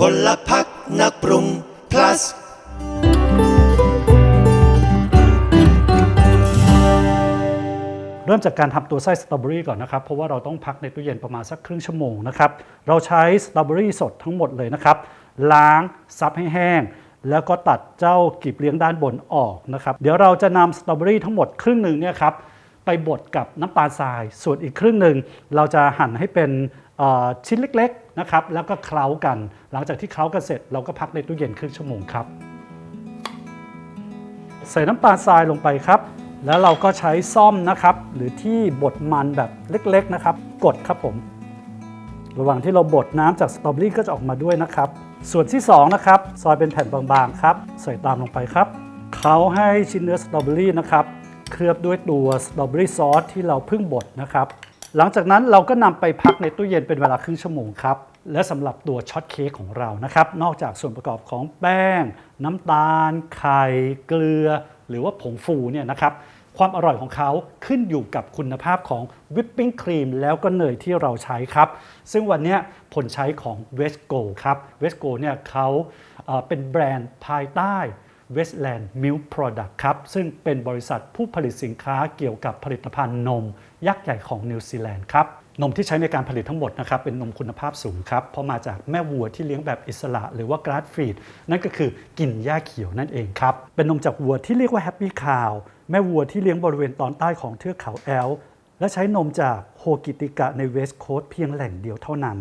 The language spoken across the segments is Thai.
พลพักนักปรุง plus เริ่มจากการทำตัวไส้สตรอเบอรี่ก่อนนะครับ เพราะว่าเราต้องพักในตู้เย็นประมาณสักครึ่งชั่วโมงนะครับ เราใช้สตรอเบอรี่สดทั้งหมดเลยนะครับ ล้างซับให้แห้ง แล้วก็ตัดเจ้ากีบเลี้ยงด้านบนออกนะครับ เดี๋ยวเราจะนำสตรอเบอรี่ทั้งหมดครึ่งหนึ่งเนี่ยครับ ไปบดกับน้ำตาลทราย ส่วนอีกครึ่งหนึ่งเราจะหั่นให้เป็นชิ้นเล็กๆนะครับแล้วก็เคล้ากัน หลังจากที่เคล้ากันเสร็จเราก็พักในตู้เย็นครึ่งชั่วโมงครับใส่น้ำตาลทรายลงไปครับ แล้วเราก็ใช้ซ่อมนะครับ หรือที่บดมันแบบเล็กๆนะครับ กดครับผม ระหว่างที่เราบดน้ำจากสตรอเบอรี่ก็จะออกมาด้วยนะครับ ส่วนที่2นะครับซอยเป็นแผ่นบางๆครับ ใส่ตามลงไปครับเขาให้ชิ้นเนื้อสตรอเบอรี่นะครับ เคลือบด้วยตัวสตรอเบอรี่ซอสที่เราเพิ่งบดนะครับ หลังจากนั้นเราก็นำไปพักในตู้เย็นเป็นเวลาครึ่งชั่วโมงครับ และสำหรับตัวช็อตเค้กของเรานะครับ นอกจากส่วนประกอบของแป้ง น้ำตาล ไข่ เกลือ หรือว่าผงฟูเนี่ยนะครับความอร่อยของเขาขึ้นอยู่กับคุณภาพของวิปปิ้งครีมแล้วก็เนยที่เราใช้ครับ ซึ่งวันนี้ผลใช้ของ Westgo ครับ Westgo เนี่ยเขาเอ่อเป็นแบรนด์ภายใต้ Westland Milk Product ครับ ซึ่งเป็นบริษัทผู้ผลิตสินค้าเกี่ยวกับผลิตภัณฑ์นม ยักษ์ใหญ่ของนิวซีแลนด์ครับนมที่ใช้ในการผลิตทั้งหมดนะครับเป็นนมคุณภาพสูงครับเพราะมาจากแม่วัวที่เลี้ยงแบบอิสระ หรือว่า grass feed นั่นก็คือกินหญ้าเขียวนั่นเองครับเป็นนมจากวัวที่เรียกว่า Happy Cow แม่วัวที่เลี้ยงบริเวณตอนใต้ของเทือกเขาแอลและใช้นมจากโฮกิติกะในเวสต์โคสต์เพียงแหล่งเดียวเท่านั้น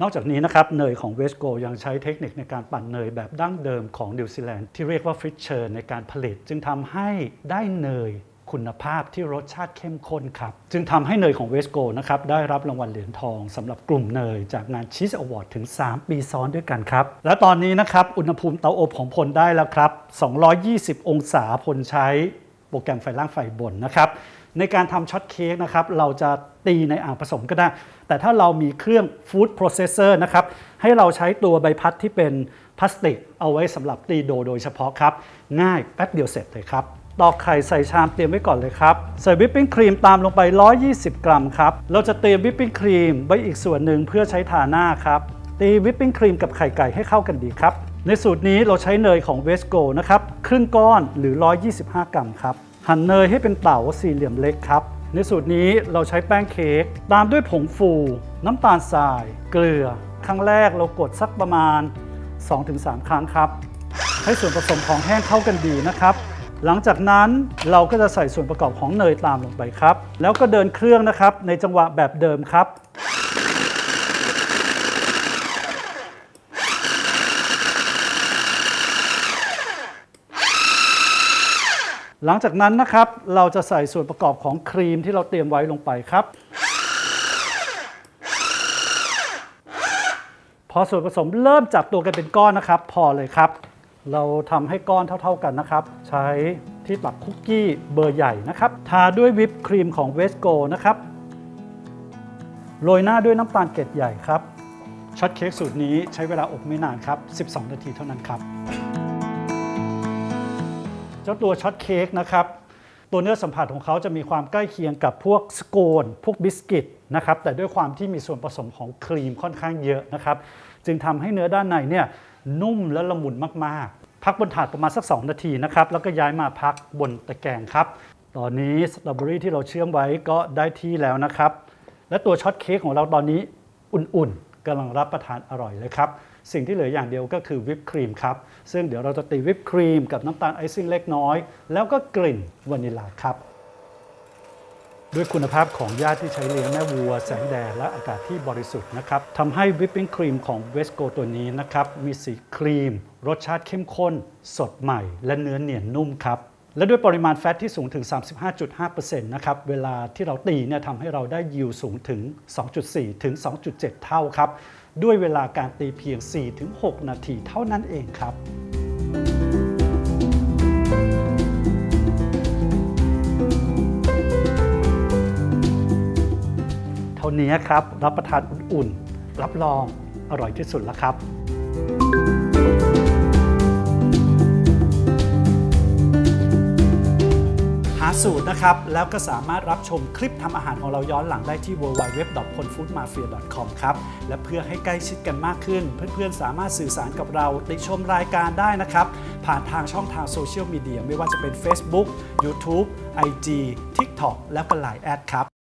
นอกจากนี้นะครับเนยของเวสโกยังใช้เทคนิคในการปั่นเนยแบบดั้งเดิมของนิวซีแลนด์ที่เรียกว่าฟริชเชอร์ในการผลิต จึงทำให้ได้เนยคุณภาพที่รสชาติเข้มข้นครับ จึงทำให้เนยของเวสโกนะครับได้รับรางวัลเหรียญทองสำหรับกลุ่มเนยจากงานชีสอวอร์ดถึง 3 ปีซ้อนด้วยกันครับ และตอนนี้นะครับอุณหภูมิเตาอบของพลได้แล้วครับ 220 องศาพลใช้โปรแกรมไฟล่างไฟบนนะครับ ในการทำช็อตเค้กนะครับเราจะตีในอ่างผสมก็ได้ แต่ถ้าเรามีเครื่องฟู้ดโปรเซสเซอร์นะครับให้เราใช้ตัวใบพัดที่เป็นพลาสติก เอาไว้สำหรับตีโดโดยเฉพาะครับ ง่ายแป๊บเดียวเสร็จเลยครับตอกไข่ใส่ชามเตรียมไว้ก่อนเลยครับ ใส่วิปปิ้งครีมตามลงไป 120 กรัมครับ เราจะเตรียมวิปปิ้งครีมไว้อีกส่วนหนึ่งเพื่อใช้ทาหน้าครับ ตีวิปปิ้งครีมกับไข่ไก่ให้เข้ากันดีครับ ในสูตรนี้เราใช้เนยของเวสโกนะครับ ครึ่งก้อนหรือ 125 กรัมครับ หั่นเนยให้เป็นเต๋าสี่เหลี่ยมเล็กครับ ในสูตรนี้เราใช้แป้งเค้กตามด้วยผงฟู น้ำตาลทราย เกลือ ครั้งแรกเรากดสักประมาณ 2-3 ครั้งครับ ให้ส่วนผสมของแห้งเข้ากันดีนะครับ หลังจากนั้นเราก็จะใส่ส่วนประกอบของเนยตามลงไปครับ แล้วก็เดินเครื่องนะครับในจังหวะแบบเดิมครับ หลังจากนั้นนะครับเราจะใส่ส่วนประกอบของครีมที่เราเตรียมไว้ลงไปครับ พอส่วนผสมเริ่มจับตัวกันเป็นก้อนนะครับ พอเลยครับ เราทำให้ก้อนเท่า ๆกันนะครับ ใช้ที่ตักคุกกี้เบอร์ใหญ่นะครับ ทาด้วยวิปครีมของเวสโกนะครับโรยหน้าด้วยน้ำตาลเกล็ดใหญ่ครับช็อตเค้กสูตรนี้ใช้เวลาอบไม่นานครับ 12 นาทีเท่านั้นครับ เจ้าตัวช็อตเค้กนะครับ ตัวเนื้อสัมผัสของเขาจะมีความใกล้เคียงกับพวกสโคนพวกบิสกิตนะครับ แต่ด้วยความที่มีส่วนผสมของครีมค่อนข้างเยอะนะครับ จึงทำให้เนื้อด้านในเนี่ยนุ่มและละมุนมากๆ พักบนถาดประมาณสัก 2 นาทีนะครับ แล้วก็ย้ายมาพักบนตะแกรงครับ ตอนนี้สตรอเบอรี่ที่เราเชื่อมไว้ก็ได้ที่แล้วนะครับ และตัวช็อตเค้กของเราตอนนี้อุ่นๆ กำลังรับประทานอร่อยเลยครับ สิ่งที่เหลืออย่างเดียวก็คือวิปครีมครับ ซึ่งเดี๋ยวเราจะตีวิปครีมกับน้ำตาลไอซิ่งเล็กน้อย แล้วก็กลิ่นวานิลลาครับด้วยคุณภาพของหญ้าที่ใช้เลี้ยงแม่วัว แสงแดดและอากาศที่บริสุทธิ์นะครับทำให้วิปปิ้งครีมของเวสโกตัวนี้นะครับ มีสีครีม รสชาติเข้มข้น สดใหม่ และเนื้อเนียนนุ่มครับ และด้วยปริมาณแฟตที่สูงถึง 35.5%นะครับ เวลาที่เราตีเนี่ยทำให้เราได้ยิวสูงถึง 2.4 ถึง 2.7 เท่าครับ ด้วยเวลาการตีเพียง4-6นาทีเท่านั้นเองครับเท่านี้ครับ รับประทานอุ่นๆรับรองอร่อยที่สุดแล้วครับาสูตรนะครับ แล้วก็สามารถรับชมคลิปทำอาหารของเราย้อนหลังได้ที่ www.ponfoodmafia.com ครับ และเพื่อให้ใกล้ชิดกันมากขึ้น เพื่อนๆ สามารถสื่อสารกับเราติชมรายการได้นะครับ ผ่านทางช่องทางโซเชียลมีเดียไม่ว่าจะเป็น Facebook YouTube IG TikTok และก็ Line แอดครับ